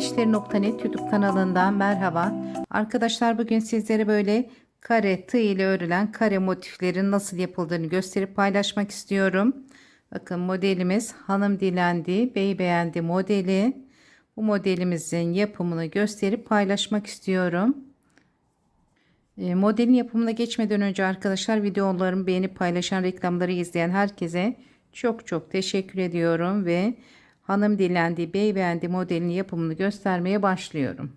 Evinişleri.net YouTube kanalından merhaba. Arkadaşlar bugün sizlere böyle kare tığ ile örülen kare motiflerin nasıl yapıldığını gösterip paylaşmak istiyorum. Bakın modelimiz hanım dilendi, bey beğendi modeli. Bu modelimizin yapımını gösterip paylaşmak istiyorum. E, Modelin yapımına geçmeden önce arkadaşlar videolarımı beğenip paylaşan reklamları izleyen herkese çok çok teşekkür ediyorum ve hanım dilendi bey beğendi modelin yapımını göstermeye başlıyorum.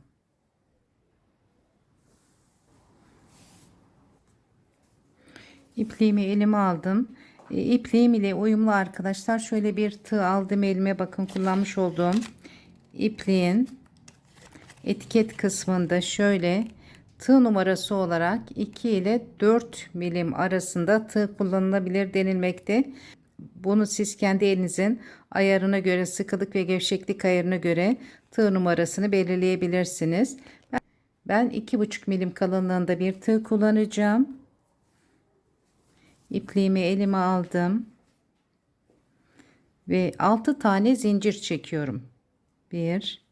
İpliğimi elime aldım. E, ipliğim ile uyumlu arkadaşlar şöyle bir tığ aldım elime bakın kullanmış olduğum ipliğin etiket kısmında şöyle tığ numarası olarak 2 ile 4 milim arasında tığ kullanılabilir denilmekte. Bunu siz kendi elinizin ayarına göre sıkılık ve gevşeklik ayarına göre tığ numarasını belirleyebilirsiniz. Ben 2,5 milim kalınlığında bir tığ kullanacağım. İpliğimi elime aldım. Ve 6 tane zincir çekiyorum. 1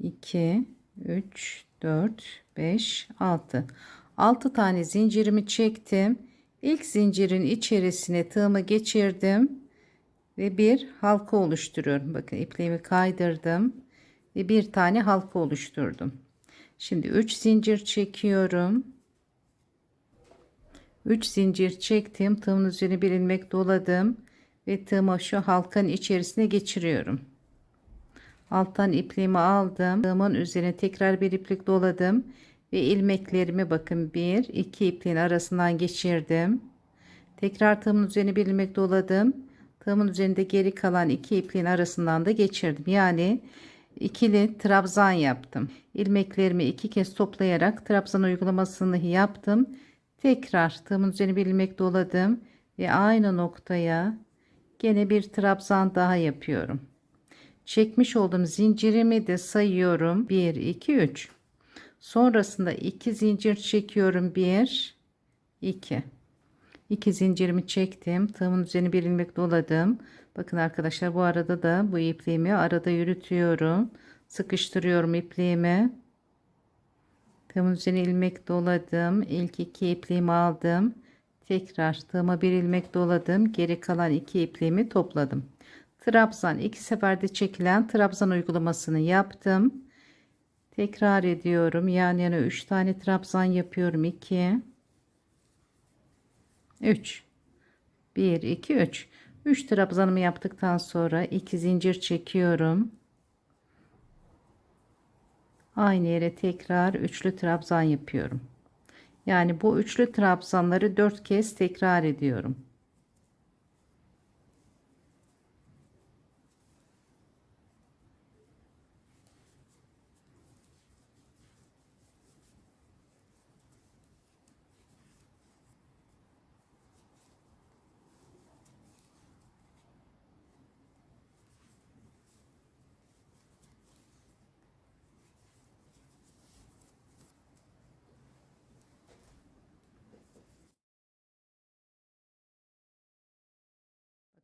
2 3 4 5 6 6 tane zincirimi çektim. İlk zincirin içerisine tığımı geçirdim ve bir halka oluşturuyorum. Bakın ipliğimi kaydırdım ve bir tane halka oluşturdum. Şimdi 3 zincir çekiyorum. 3 zincir çektim. Tığımın üzerine bir ilmek doladım ve tığımı şu halkanın içerisine geçiriyorum. Alttan ipliğimi aldım. Tığımın üzerine tekrar bir iplik doladım ve ilmeklerimi bakın 1 2 ipliğin arasından geçirdim. Tekrar tığımın üzerine bir ilmek doladım. Tığımın üzerinde geri kalan iki ipliğin arasından da geçirdim. Yani ikili trabzan yaptım. İlmeklerimi iki kez toplayarak trabzan uygulamasını yaptım. Tekrar tığımın üzerine bir ilmek doladım ve aynı noktaya gene bir trabzan daha yapıyorum. Çekmiş olduğum zincirimi de sayıyorum. 1 2 3. Sonrasında 2 zincir çekiyorum. 1 2 2 zincirimi çektim. Tığımın üzerine bir ilmek doladım. Bakın arkadaşlar bu arada da bu ipliğimi arada yürütüyorum. Sıkıştırıyorum ipliğimi. Tığımın üzerine ilmek doladım. İlk iki ipliğimi aldım. Tekrar tığıma bir ilmek doladım. Geri kalan iki ipliğimi topladım. Trabzan iki seferde çekilen trabzan uygulamasını yaptım. Tekrar ediyorum. Yan yana 3 tane trabzan yapıyorum. 2 3 1 2 3 3 trabzanımı yaptıktan sonra 2 zincir çekiyorum. Aynı yere tekrar üçlü trabzan yapıyorum. Yani bu üçlü trabzanları 4 kez tekrar ediyorum.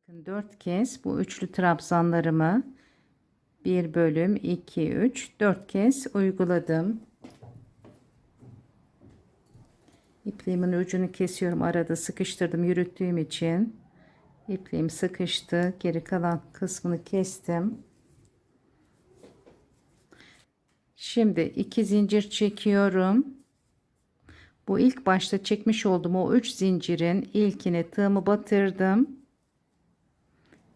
Bakın 4 kez bu üçlü trabzanlarımı bir bölüm 2 3 4 kez uyguladım. İpliğimin ucunu kesiyorum. Arada sıkıştırdım yürüttüğüm için. İpliğim sıkıştı. Geri kalan kısmını kestim. Şimdi iki zincir çekiyorum. Bu ilk başta çekmiş olduğum o 3 zincirin ilkine tığımı batırdım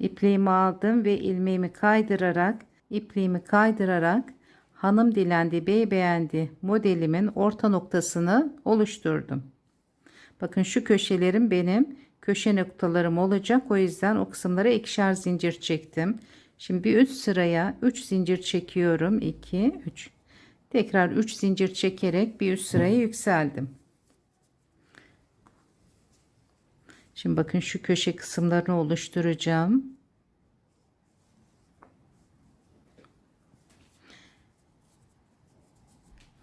ipliğimi aldım ve ilmeğimi kaydırarak ipliğimi kaydırarak hanım dilendi bey beğendi modelimin orta noktasını oluşturdum. Bakın şu köşelerim benim köşe noktalarım olacak. O yüzden o kısımlara ikişer zincir çektim. Şimdi bir üst sıraya 3 zincir çekiyorum. 2 3. Tekrar 3 zincir çekerek bir üst sıraya yükseldim. Şimdi bakın şu köşe kısımlarını oluşturacağım.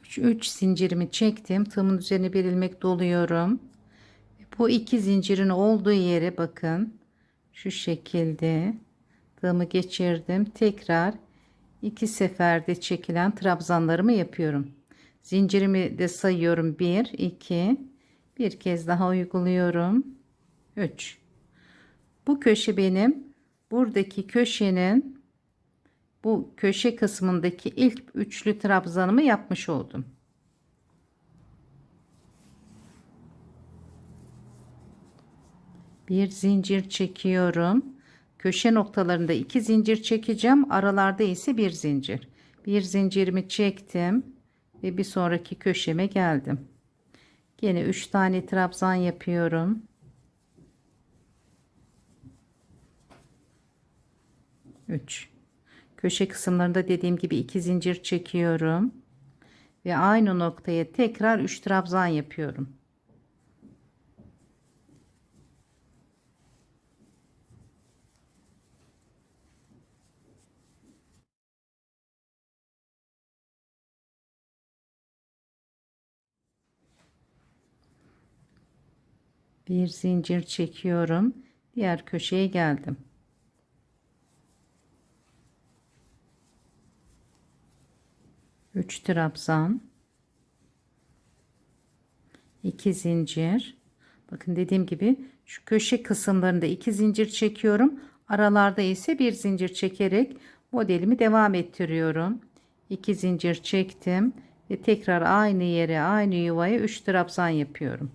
Şu 3 zincirimi çektim. Tığımın üzerine bir ilmek doluyorum. Bu iki zincirin olduğu yere bakın. Şu şekilde tığımı geçirdim. Tekrar iki seferde çekilen trabzanlarımı yapıyorum. Zincirimi de sayıyorum. 1 2 bir kez daha uyguluyorum. 3 Bu köşe benim buradaki köşenin bu köşe kısmındaki ilk üçlü trabzanımı yapmış oldum. Bir zincir çekiyorum. Köşe noktalarında iki zincir çekeceğim. Aralarda ise bir zincir. Bir zincirimi çektim ve bir sonraki köşeme geldim. Yine 3 tane trabzan yapıyorum. Üç. Köşe kısımlarında dediğim gibi iki zincir çekiyorum. Ve aynı noktaya tekrar 3 trabzan yapıyorum. bir zincir çekiyorum diğer köşeye geldim Üç trabzan. İki zincir. Bakın dediğim gibi şu köşe kısımlarında iki zincir çekiyorum. Aralarda ise bir zincir çekerek modelimi devam ettiriyorum. İki zincir çektim ve tekrar aynı yere aynı yuvaya 3 trabzan yapıyorum.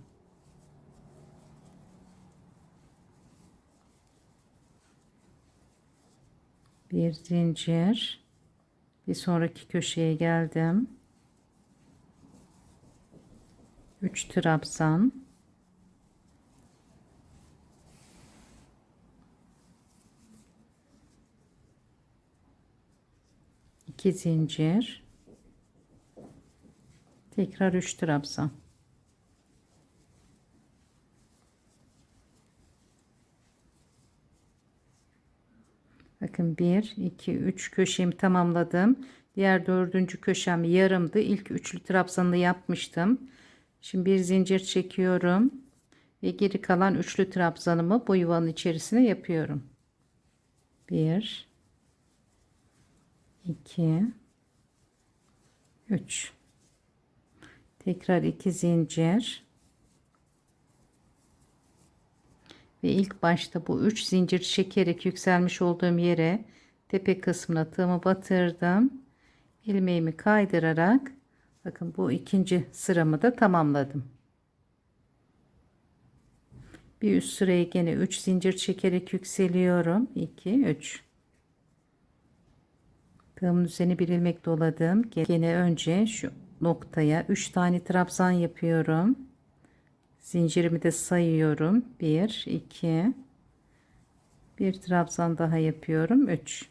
Bir zincir bir sonraki köşeye geldim. 3 trabzan. İki zincir. Tekrar 3 trabzan Bakın 1, 2, 3 köşemi tamamladım. Diğer dördüncü köşem yarımdı. İlk üçlü trabzanını yapmıştım. Şimdi bir zincir çekiyorum. Ve geri kalan üçlü trabzanımı bu yuvanın içerisine yapıyorum. 1 2 3 Tekrar iki zincir ve ilk başta bu 3 zincir çekerek yükselmiş olduğum yere tepe kısmına tığımı batırdım. İlmeğimi kaydırarak bakın bu ikinci sıramı da tamamladım. Bir üst sıraya gene 3 zincir çekerek yükseliyorum. 2 3 tığımın üzerine bir ilmek doladım. Gene önce şu noktaya 3 tane trabzan yapıyorum zincirimi de sayıyorum. 1 2 bir trabzan daha yapıyorum. 3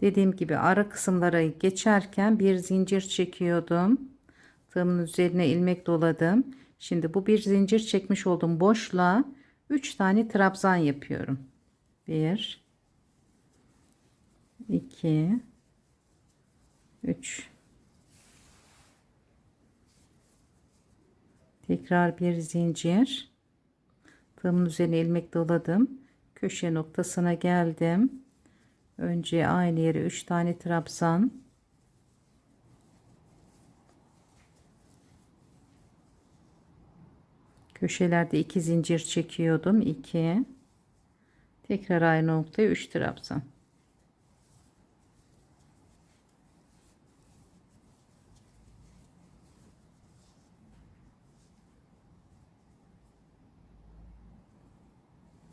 dediğim gibi ara kısımlara geçerken bir zincir çekiyordum. Tığımın üzerine ilmek doladım. Şimdi bu bir zincir çekmiş oldum boşluğa 3 tane trabzan yapıyorum. 1 2 3 tekrar bir zincir. Tığımın üzerine ilmek doladım. Köşe noktasına geldim. Önce aynı yere 3 tane trabzan. Köşelerde 2 zincir çekiyordum. 2 tekrar aynı noktaya 3 trabzan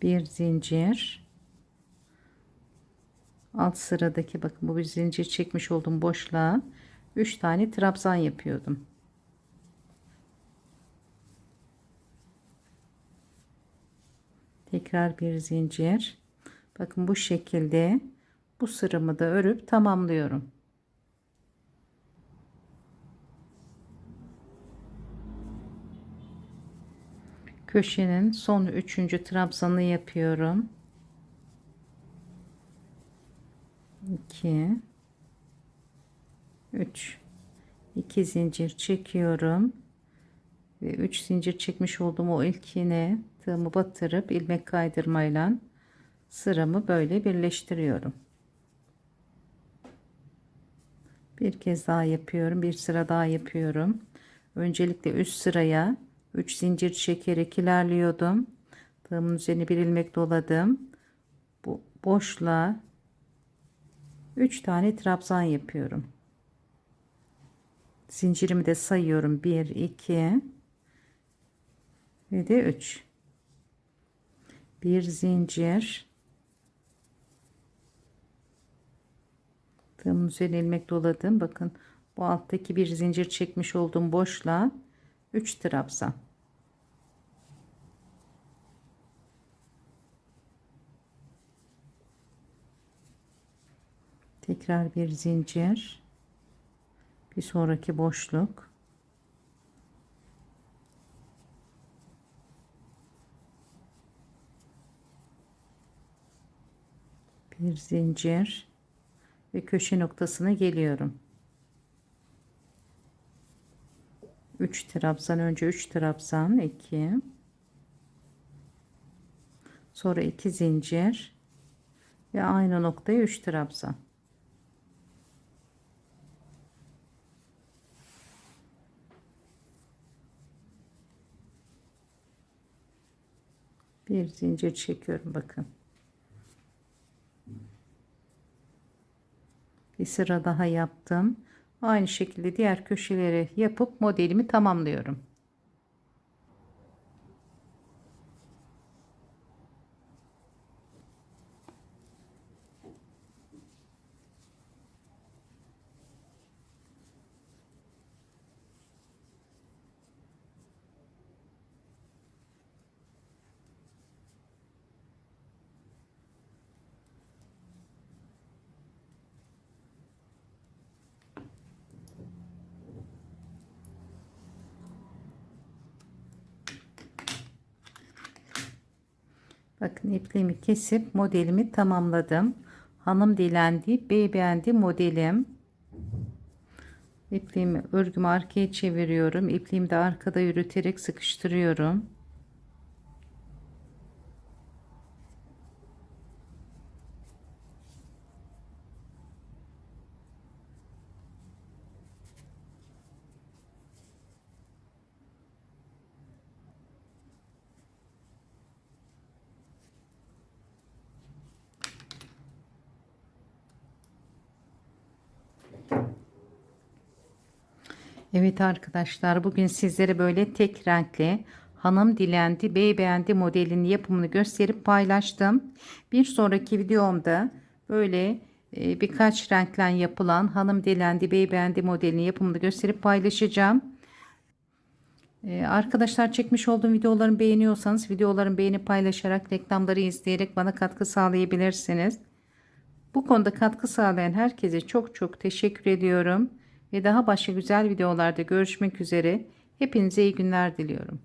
bir zincir. Alt sıradaki bakın bu bir zincir çekmiş oldum boşluğa. 3 tane trabzan yapıyordum. Tekrar bir zincir. Bakın bu şekilde bu sıramı da örüp tamamlıyorum köşenin son üçüncü trabzanı yapıyorum 2 3 2 zincir çekiyorum ve 3 zincir çekmiş olduğum o ilkine tığımı batırıp ilmek kaydırmayla sıramı böyle birleştiriyorum Bir kez daha yapıyorum. Bir sıra daha yapıyorum. Öncelikle üst sıraya 3 zincir çekerek ilerliyordum. Tığımın üzerine bir ilmek doladım. Bu boşluğa 3 tane trabzan yapıyorum. Zincirimi de sayıyorum. 1 2 ve de 3. Bir zincir tığımın üzerine ilmek doladım. Bakın bu alttaki bir zincir çekmiş olduğum boşluğa 3 trabzan. Tekrar bir zincir. Bir sonraki boşluk. Bir zincir ve köşe noktasına geliyorum. 3 trabzan önce 3 trabzan 2 sonra 2 zincir. Ve aynı noktaya 3 trabzan. Bir zincir çekiyorum bakın. Bir sıra daha yaptım aynı şekilde diğer köşeleri yapıp modelimi tamamlıyorum Bakın ipliğimi kesip modelimi tamamladım. Hanım dilendi, bey beğendi modelim. İpliğimi örgümü arkaya çeviriyorum. İpliğimi de arkada yürüterek sıkıştırıyorum. Evet arkadaşlar bugün sizlere böyle tek renkli hanım dilendi bey beğendi modelinin yapımını gösterip paylaştım. Bir sonraki videomda böyle e, birkaç renklen yapılan hanım dilendi bey beğendi modelinin yapımını gösterip paylaşacağım. E, arkadaşlar çekmiş olduğum videolarımı beğeniyorsanız videolarımı beğenip paylaşarak reklamları izleyerek bana katkı sağlayabilirsiniz. Bu konuda katkı sağlayan herkese çok çok teşekkür ediyorum ve daha başka güzel videolarda görüşmek üzere. Hepinize iyi günler diliyorum.